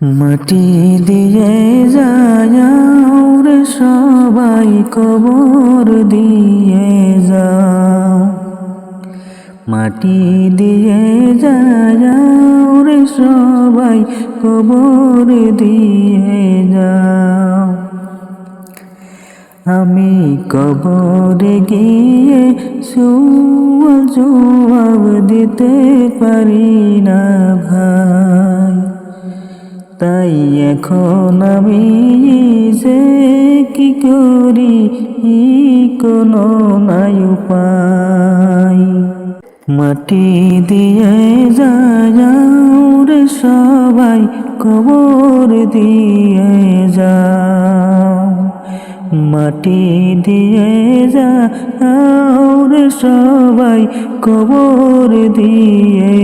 মাটি দিয়ে যায় রে সবাই, কবর দিয়ে যাও। মাটি দিয়ে যায় রে সবাই, কবর দিয়ে যাও। আমি কবরে গিয়ে জবাব দিতে পারি না তাই এখন আমি যে কি করি, কোনো নাই উপায়। মাটি দিয়ে যাও রে সবাই, কবর দিয়ে যাও। মাটি দিয়ে যাও রে সবাই, কবর দিয়ে